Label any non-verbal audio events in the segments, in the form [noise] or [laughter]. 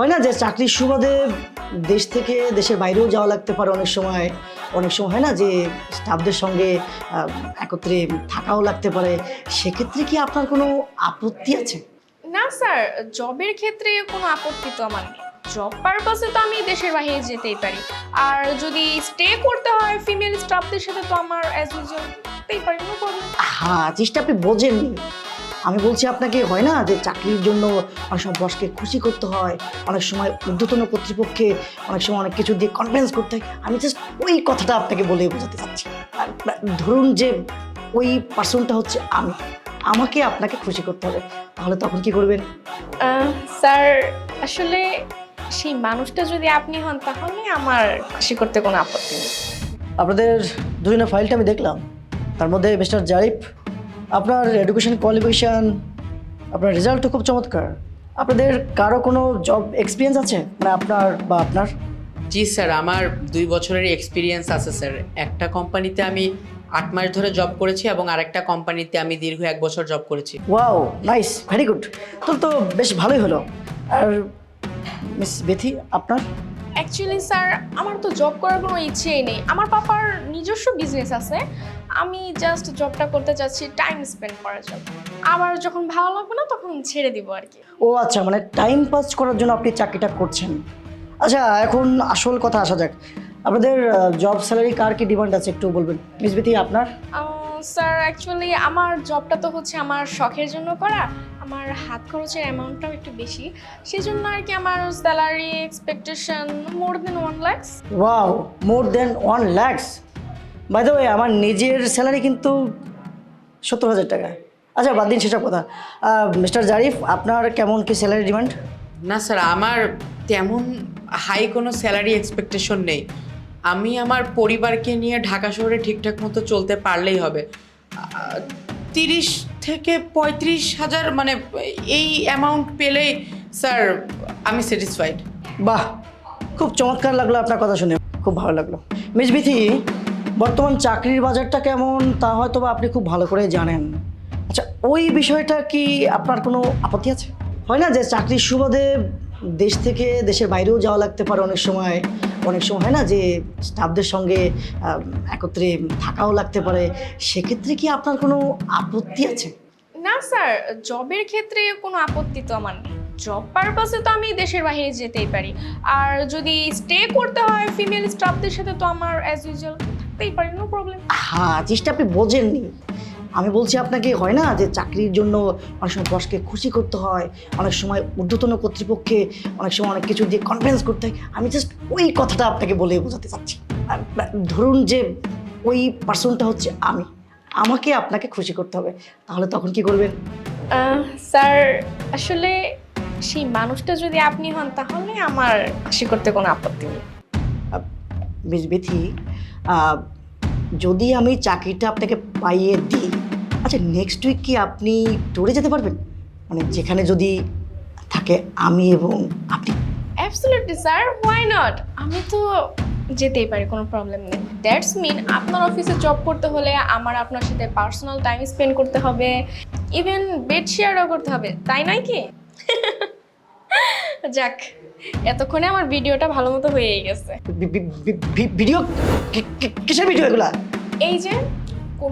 হয় না যে চাকরির সুবাদে দেশ থেকে দেশের বাইরেও যাওয়া লাগতে পারে অনেক সময়। অনেক সময় হয় না যে স্টাফদের সঙ্গে একত্রে থাকাও লাগতে পারে। সেক্ষেত্রে কি আপনার কোনো আপত্তি আছে? না স্যার জবের ক্ষেত্রে কোনো আপত্তি তো আমার নেই। জব পারপাসে তো আমি দেশের বাইরে যেতেই পারি। আর যদি স্টে করতে হয় ফিমেল স্টাফদের সাথে তো আমার অ্যাজ ইউজুয়াল যেতেই পারি নো প্রবলেম হ্যাঁ চেষ্টা আপনি বোঝেননি। আমি বলছি আপনাকে হয় না যে চাকরির জন্য অনেক সময় বসকে খুশি করতে হয় অনেক সময় ঊর্ধ্বতন কর্তৃপক্ষে অনেক সময় অনেক কিছু দিয়ে কনভিন্স করতে হয়? আমি জাস্ট ওই কথাটা আপনাকে বলে বোঝাতে চাচ্ছি। আর ধরুন যে ওই পার্সনটা হচ্ছে আমি আমাকে আপনাকে খুশি করতে হবে তাহলে তখন কি করবেন? স্যার আসলে সেই মানুষটা যদি আপনি হন তাহলে আমার খুশি করতে কোনো আপত্তি নেই। আপনাদের দুজনের ফাইলটা আমি দেখলাম তার মধ্যে মিস্টার জারিফ আপনার এডুকেশন কোয়ালিফিকেশান আপনার রেজাল্টও খুব চমৎকার। আপনাদের কারও কোনো জব এক্সপিরিয়েন্স আছে? মানে আপনার বা আপনার? জি স্যার আমার দুই বছরের এক্সপিরিয়েন্স আছে স্যার। একটা কোম্পানিতে আমি আট মাস ধরে জব করেছি এবং আরেকটা কোম্পানিতে আমি দীর্ঘ এক বছর জব করেছি। ওয়াও নাইস ভেরি গুড তো তো বেশ ভালোই হলো। আর মিস বেথি আপনার? অ্যাকচুয়ালি স্যার আমার তো জব করার কোনো ইচ্ছেই নেই। আমার পাপার নিজস্ব বিজনেস আছে। আমি জাস্ট জবটা করতে চাচ্ছি টাইম স্পেন্ড করার জন্য। আবার যখন ভালো লাগবে না তখন ছেড়ে দিব আর কি। ও আচ্ছা মানে টাইম পাস করার জন্য আপনি চাকরিটা করছেন। আচ্ছা এখন আসল কথা আসা যাক। আপনাদের জব স্যালারি কার কি ডিমান্ড আছে একটু বলবেন? মিস বেথি আপনার? স্যার অ্যাকচুয়ালি আমার জবটা তো হচ্ছে আমার শখের জন্য করা। আমার হাত খরচের অ্যামাউন্টটাও একটু বেশি। সেই জন্য আর কি আমার salary expectation more than one lakhs wow more than one lakhs by the way আমার নিজের স্যালারি কিন্তু সত্তর হাজার টাকা। আচ্ছা বাদ দিন সেসব কথা। মিস্টার জারিফ আপনার কেমন কি স্যালারি ডিমান্ড না স্যার আমার তেমন হাই কোনো স্যালারি এক্সপেকটেশন নেই। আমি আমার পরিবারকে নিয়ে ঢাকা শহরে ঠিকঠাক মতো চলতে পারলেই হবে। তিরিশ থেকে পঁয়ত্রিশ হাজার মানে এই অ্যামাউন্ট পেলে স্যার আমি স্যাটিসফাইড বাহ, খুব চমৎকার লাগল আপনার কথা শুনে। খুব ভালো লাগল। মিস বিথি বর্তমান চাকরির বাজারটা কেমন তা হয়তো বা আপনি খুব ভালো করে জানেন। আচ্ছা ওই বিষয়টা কি আপনার কোনো আপত্তি আছে? হয় না যে চাকরির সুবাদে দেশ থেকে দেশের বাইরেও যাওয়া লাগতে পারে অনেক সময়। অনেক সময় হয় না যে স্টাফদের সঙ্গে একত্রে থাকাও লাগতে পারে। সেক্ষেত্রে কি আপনার কোনো আপত্তি আছে? না স্যার জবের ক্ষেত্রে কোনো আপত্তি তো আমার নেই। জব পারপাসে তো আমি দেশের বাইরে যেতেই পারি। আর যদি স্টে করতে হয় ফিমেল স্টাফদের সাথে তো আমার অ্যাজ ইউজুয়াল থাকতেই পারি নো প্রবলেম হ্যাঁ চেষ্টা আপনি বোঝেননি। আমি বলছি আপনাকে হয় না যে চাকরির জন্য অনেক সময় বসকে খুশি করতে হয় অনেক সময় ঊর্ধ্বতন কর্তৃপক্ষে অনেক সময় অনেক কিছু দিয়ে কনভিন্স করতে হয়। আমি জাস্ট ওই কথাটা আপনাকে বলে বোঝাতে চাচ্ছি। ধরুন যে ওই পার্সনটা হচ্ছে আমি আমাকে আপনাকে খুশি করতে হবে তাহলে তখন কি করবেন? স্যার আসলে সেই মানুষটা যদি আপনি হন তাহলে আমার খুশি করতে কোনো আপত্তি নেই। বেশ বেথি। যদি আমি চাকরিটা আপনাকে পাইয়ে দিই আচ্ছা নেক্সট উইক কি আপনি ট্যুরে যেতে পারবেন? মানে যেখানে যদি থাকে আমি এবং আপনি। অ্যাবসলিউটলি স্যার হোয়াই নট আমি তো যেতেই পারি কোনো প্রবলেম নেই। দ্যাটস মিন আপনার অফিসে জব করতে হলে আমার আপনার সাথে পার্সোনাল টাইম স্পেন্ড করতে হবে। ইভেন বেড শেয়ারও করতে হবে তাই নয় কি? [laughs] যাক এতক্ষণে আমার ভিডিওটা ভালো মতো হয়েই গেছে। ভিডিও কিসের ভিডিও এগুলা? এই যে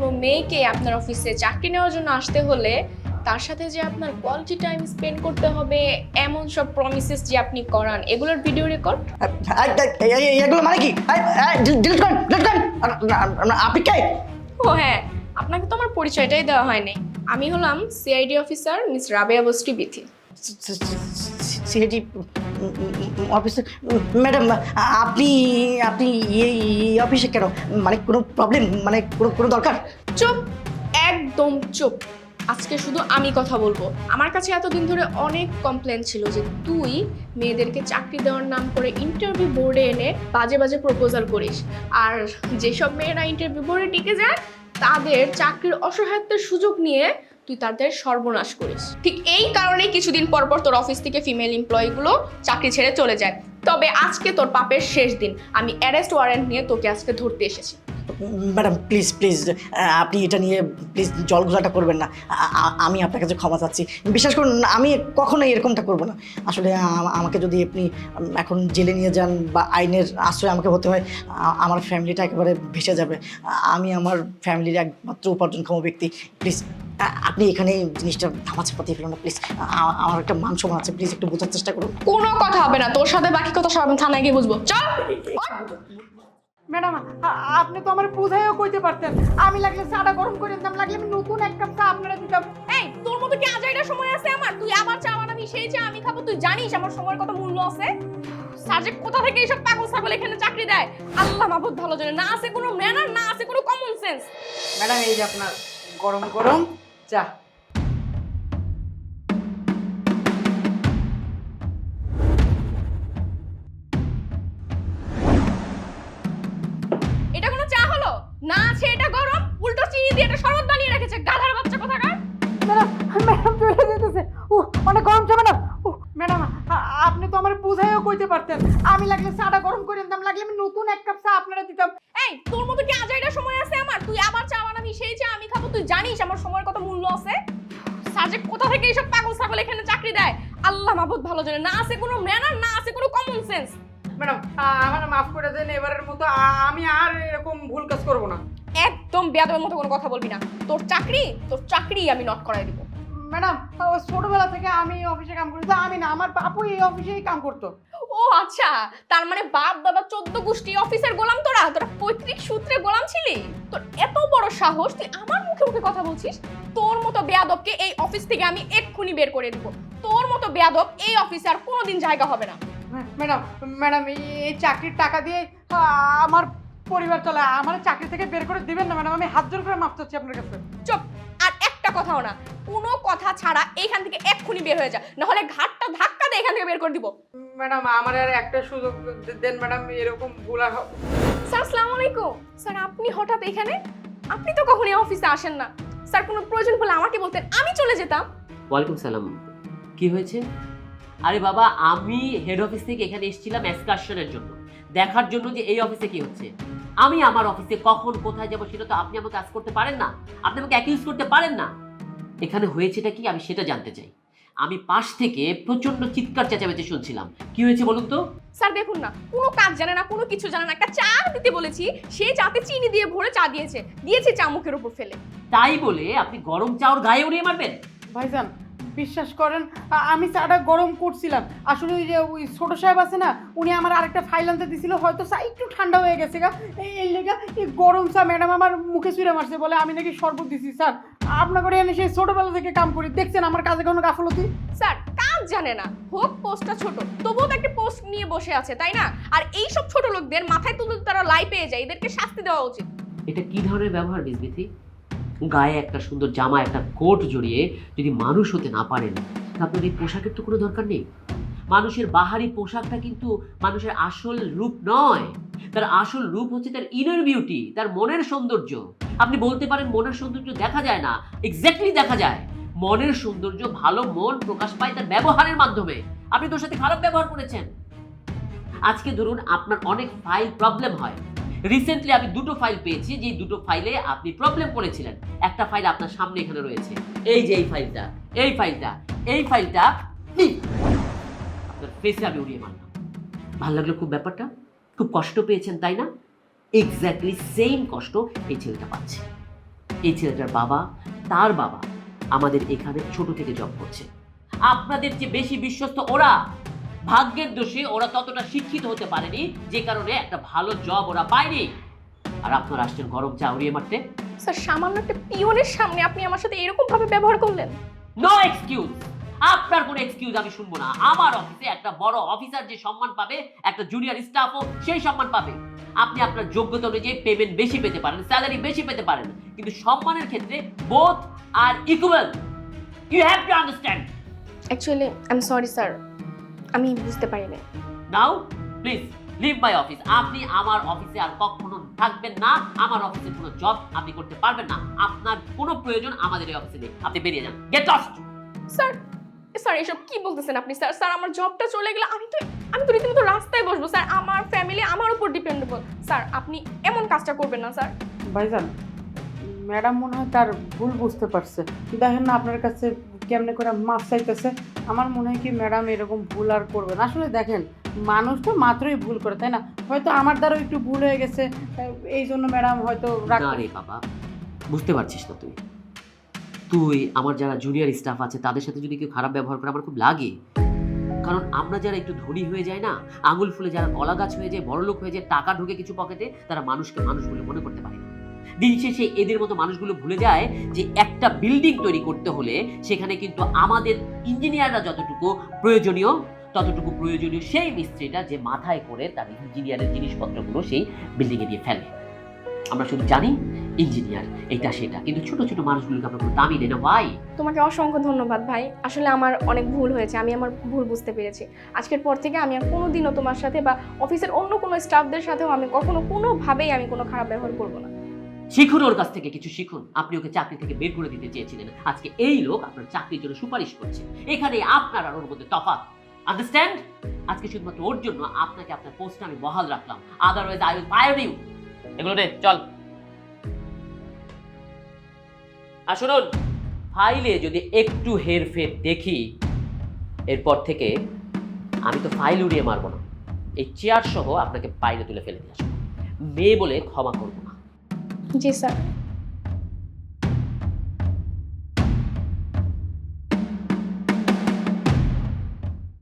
কোনো মেয়েকে আপনার অফিসে চাকরি নেওয়ার জন্য আসতে হলে তার সাথে যে আপনার কোয়ালিটি টাইম স্পেন্ড করতে হবে এমন সব প্রমিসেস যে আপনি করান এগুলোর ভিডিও রেকর্ড এগুলো মানে কি ডিলিট করেন ডিলিট করেন আর- না- না- আপনি কে ও হ্যাঁ আপনাকে তো আমার পরিচয়টাই দেওয়া হয়নি আমি হলাম সিআইডি অফিসার মিস রাবেয়া বস্তি বিথি সিএজি অফিসে, ম্যাডাম, আপনি আপনি এই অফিসে কেন? মানে কোনো প্রবলেম মানে কোনো কোনো দরকার? চুপ, একদম চুপ। আজকে শুধু আমি কথা বলব। আমার কাছে এতদিন ধরে অনেক কমপ্লেন ছিল যে তুই মেয়েদেরকে চাকরি দেওয়ার নাম করে ইন্টারভিউ বোর্ডে এনে বাজে বাজে প্রপোজাল করিস। আর যেসব মেয়েরা ইন্টারভিউ বোর্ডে টিকে যায়, তাদের চাকরির অসহায়ত্বের সুযোগ নিয়ে তুই তাদের সর্বনাশ করিস। ঠিক এই কারণেই কিছুদিন পর পর তোর অফিস থেকে ফিমেল এমপ্লয়িগুলো চাকরি ছেড়ে চলে যায়। তবে আজকে তোর পাপের শেষ দিন। আমি অ্যারেস্ট ওয়ারেন্ট নিয়ে তোকে আজকে ধরতে এসেছি। ম্যাডাম প্লিজ প্লিজ আপনি এটা নিয়ে প্লিজ জল ঘোলাটা করবেন না। আমি আপনার কাছে ক্ষমা চাচ্ছি। বিশ্বাস করুন, আমি কখনোই এরকমটা করব না। আসলে আমাকে যদি আপনি এখন জেলে নিয়ে যান বা আইনের আশ্রয় আমাকে হতে হয় আমার ফ্যামিলিটা একেবারে ভেসে যাবে। আমি আমার ফ্যামিলির একমাত্র উপার্জনক্ষম ব্যক্তি। প্লিজ আপনি এখানে জিনিসটা ধামাচে পাতিয়ে ফেলুন না প্লিজ আমার একটা মান সম্মান আছে প্লিজ একটু বোঝার চেষ্টা করুন। কোনো কথা হবে না তোর সাথে বাকি কথা সব আমি থানায় গিয়ে বুঝব। চল! ম্যাডাম আপনি তো আমার বুঝাইও কইতে পারতেন। আমি লাগলে চাটা গরম করে দিতাম লাগলে আমি নতুন এক কাপ চা আপনারা দিতাম। এই তোর মতো কি আজাইরা সময় আছে আমার? তুই আমার চা বানাবি সেই চা আমি খাব তুই জানিস আমার সময়ের কত মূল্য আছে? সাজে কোথা থেকে এইসব পাগল ছাগল এখানে চাকরি দেয়? আল্লাহ মাহবুব ভালো জানে না আছে কোনো ম্যানার না আছে কোনো কমন সেন্স ম্যাডাম এই যে আপনার গরম গরম চা এটা কোনো চা হলো? না আছে এটা গরম। উল্টো চিনি দিয়ে এটা শরবত বানিয়ে রেখেছে। গাধার বাচ্চা কোথাকার? ম্যাডাম ম্যাডাম চলে যেতেছে। ও অনেক গরম চা ম্যাডাম। ম্যাডাম আপনি তো আমার বুঝাইও কইতে পারতেন। আমি লাগলে চাটা গরম করে দিতাম লাগলে আমি নতুন এক কাপ চা আপনারা দিতাম। এই তোর তুই জানিস আমার সময়ের কত মূল্য আছে? সাজে কোথা থেকে এইসব পাগল ছাগল এখানে চাকরি দেয়? আল্লাহ মাহবুব ভালো জানে। না আছে কোনো ম্যানার না আছে কোনো কমন সেন্স ম্যাডাম আমার মাফ করে দেন এবারের মতো আমি আর এরকম ভুল কাজ করব না। একদম বেয়াদবের মতো কোনো কথা বলবি না। তোর চাকরি তোর চাকরি আমি নট করাই দিব। ম্যাডাম ছোটবেলা থেকে আমি অফিসে কাম করি আমি না আমার বাপু এই অফিসেই কাম করতো। ও আচ্ছা। তার মানে বাপ দাদা চোদ্দ গোষ্ঠী অফিসের গোলাম তোরা? তোরা পৈতৃক সূত্রে গোলাম ছিলি? তোর এত বড় সাহস তুই আমার মুখে মুখে কথা বলছিস? তোর মতো বেয়াদবকে এই অফিস থেকে আমি এক্ষুনি বের করে দিব। তোর মতো বেয়াদব এই অফিসে আর কোনোদিন জায়গা হবে না। ম্যাডাম ম্যাডাম এই- চাকরির টাকা দিয়ে আমার পরিবার চলে আমার চাকরি থেকে বের করে দিবেন না ম্যাডাম আমি হাত জোর করে মাফ চাচ্ছি আপনার কাছে। চুপ আর একটা কথাও না কোনো কথা ছাড়া এইখান থেকে এক্ষুনি বের হয়ে যা নাহলে ঘাটটা দিয়ে এখান থেকে বের করে দিব। ম্যাডাম আমার আর একটা সুযোগ দেন ম্যাডাম এরকম ভুল আর হবে- স্যার আসসালামু আলাইকুম। স্যার আপনি হঠাৎ এখানে? আপনি তো কখনই অফিসে আসেন না। স্যার কোনো প্রয়োজন হলে আমাকে বলতেন আমি চলে যেতাম। ওয়ালাইকুম সালাম। কি হয়েছে? আরে বাবা আমি হেড অফিস থেকে এখানে এসেছিলাম এক্সকারশনের জন্য। দেখার জন্য যে এই অফিসে কি হচ্ছে। আমি আমার অফিসে কখন কোথায় যাব সেটা তো আপনি আমাকে কাজ করতে পারেন না। আপনি আমাকে অ্যাকিউজ করতে পারেন না। এখানে হয়েছেটা কি? আমি সেটা জানতে চাই। আমি পাশ থেকে প্রচণ্ড চিৎকার চেঁচামেচি শুনছিলাম। কি হয়েছে বলুন তো? স্যার দেখুন না কোনো কাজ জানে না কোনো কিছু জানে না। একটা চা দিতে বলেছি সে চাতে চিনি দিয়ে ভরে চা দিয়েছে দিয়েছে চা মুখের উপর ফেলে। তাই বলে আপনি গরম চাউর গায়ে উড়িয়ে মারবেন? ভাইজান বিশ্বাস করেন আ- আমি চাটা গরম করছিলাম। আসলে ওই যে ওই ছোট সাহেব আছে না উনি আমার আরেকটা ফাইল আনতে দিছিল হয়তো চা একটু ঠান্ডা হয়ে গেছে গা। এই এই লেগা এই গরম চা ম্যাডাম আমার মুখে চুরে মারছে বলে আমি নাকি শরবত দিছি স্যার। আপনাকে এনে সেই ছোটবেলা থেকে কাম করি। দেখছেন আমার কাজে কোনো গাফলতি? স্যার কাজ জানে না। হোক পোস্টটা ছোট। তবুও তো একটা পোস্ট নিয়ে বসে আছে তাই না? আর এই সব ছোট লোকদের মাথায় তুলে তারা লাই পেয়ে যায়। এদেরকে শাস্তি দেওয়া উচিত। এটা কি ধরনের ব্যবহার বিজবিথি? গায়ে একটা সুন্দর জামা একটা কোট জড়িয়ে যদি মানুষ হতে না পারেন তা আপনার এই পোশাকের তো কোনো দরকার নেই? মানুষের বাহারি পোশাকটা কিন্তু মানুষের আসল রূপ নয়। তার আসল রূপ হচ্ছে তার ইনার বিউটি তার মনের সৌন্দর্য। আপনি বলতে পারেন মনের সৌন্দর্য দেখা যায় না এক্স্যাক্টলি দেখা যায়। মনের সৌন্দর্য ভালো মন প্রকাশ পায় তার ব্যবহারের মাধ্যমে। আপনি তোর সাথে খারাপ ব্যবহার করেছেন। আজকে ধরুন আপনার অনেক ফাইল প্রবলেম হয়। রিসেন্টলি আমি দুটো ফাইল পেয়েছি যে দুটো ফাইলে আপনি প্রবলেম করেছিলেন। একটা ফাইল আপনার সামনে এখানে রয়েছে। এই যে এই ফাইলটা এই ফাইলটা এই ফাইলটা আপনার ফেসে আমি উড়িয়ে মারলাম। ভালো লাগল খুব ব্যাপারটা? খুব কষ্ট পেয়েছেন তাই না? এক্স্যাক্টলি সেম কষ্ট এই ছেলেটা পাচ্ছে। এই ছেলেটার বাবা তার বাবা আমাদের এখানে ছোট থেকে জব করছে। আপনাদের যে বেশি বিশ্বস্ত ওরা। ভাগ্যের দোষে ওরা ততটা শিক্ষিত হতে পারেনি যে কারণে একটা ভালো জব ওরা পায়নি। আর আপনার আসছেন গরম চা উড়িয়ে মারতে। স্যার সামান্য একটা পিওনের সামনে আপনি আমার সাথে এরকম ভাবে ব্যবহার করলেন। নো এক্সকিউজ আপনার কোনো এক্সকিউজ আমি শুনব না। আমার অফিসে একটা বড় অফিসার যে সম্মান পাবে একটা জুনিয়র স্টাফও সেই সম্মান পাবে। আপনি আপনার যোগ্যতা অনুযায়ী পেমেন্ট বেশি পেতে পারেন স্যালারি বেশি পেতে পারেন। কিন্তু সম্মানের ক্ষেত্রে both are equal you have to understand actually I am sorry sir আমি বুঝতে পারি না now please leave my office আপনি আমার অফিসে আর কখনো থাকবেন না। আমার অফিসে কোনো জব আপনি করতে পারবেন না। আপনার কোনো প্রয়োজন আমাদের এই অফিসে নেই। আপনি বেরিয়ে যান। গেট লস্ট স্যার স্যার এসব কি বলতেছেন আপনি? স্যার স্যার আমার জবটা চলে গেলে আমি তো আমি তো রীতিমতো রাস্তায় বসবো। স্যার আমার ফ্যামিলি আমার উপর ডিপেন্ডেবল স্যার আপনি এমন কাজটা করবেন না স্যার। ভাইজান ম্যাডাম মনে হয় তার ভুল বুঝতে পারছে। দেখেন না আপনার কাছে কেমনে করে মাছ চাইতেছে। আমার মনে হয় কি ম্যাডাম এরকম ভুল আর করবে না। আসলে দেখেন মানুষ তো মাত্রই ভুল করে তাই না? হয়তো আমার দ্বারাও একটু ভুল হয়ে গেছে। এই জন্য ম্যাডাম হয়তো রাগ বাবা বুঝতে পারছিস না তুই। তুই, আমার যারা জুনিয়র স্টাফ আছে, তাদের সাথে যদি কেউ খারাপ ব্যবহার করে, আমার খুব লাগে। কারণ আমরা যারা একটু ধনী হয়ে যায় না, আঙুল ফুলে যারা কলা গাছ হয়ে যায় বড় লোক হয়ে যায়, টাকা ঢুকে কিছু পকেটে তারা মানুষকে মানুষ বলে মনে করতে পারে দিন শেষে এদের মতো মানুষগুলো ভুলে যায় যে একটা বিল্ডিং তৈরি করতে হলে সেখানে কিন্তু আমাদের ইঞ্জিনিয়াররা যতটুকু প্রয়োজনীয়, ততটুকু প্রয়োজনীয় সেই মিস্ত্রিটা যে মাথায় করে তার ইঞ্জিনিয়ারের জিনিসপত্রগুলো সেই বিল্ডিংয়ে দিয়ে ফেলে। আমরা শুধু জানি ইঞ্জিনিয়ার এটা সেটা। কিন্তু ছোট ছোট মানুষগুলোকে আমরা কোনো দামি দেয় না। ভাই তোমাকে অসংখ্য ধন্যবাদ ভাই। আসলে আমার অনেক ভুল হয়েছে আমি আমার ভুল বুঝতে পেরেছি। আজকের পর থেকে আমি আর কোনোদিনও তোমার সাথে বা অফিসের অন্য কোনো স্টাফদের সাথেও আমি কখনো কোনোভাবেই আমি কোনো খারাপ ব্যবহার করব না। শিখুন ওর কাছ থেকে কিছু শিখুন। আপনি ওকে চাকরি থেকে বের করে দিতে চেয়েছিলেন। আজকে এই লোক আপনার চাকরির জন্য সুপারিশ করছে। এখানে আপনার আর ওর মধ্যে তফাৎ। আন্ডারস্ট্যান্ড আজকে শুধুমাত্র ওর জন্য আপনাকে আপনার পোস্টটা আমি বহাল রাখলাম। Otherwise I will fire you এগুলো নে চল। আর শুনুন ফাইলে যদি একটু হেরফের দেখি, এরপর থেকে আমি তো ফাইল উড়িয়ে মারবো না। এই চেয়ার সহ আপনাকে বাইরে তুলে ফেলে দিয়ে আসব। মেয়ে বলে ক্ষমা করব না। জি স্যার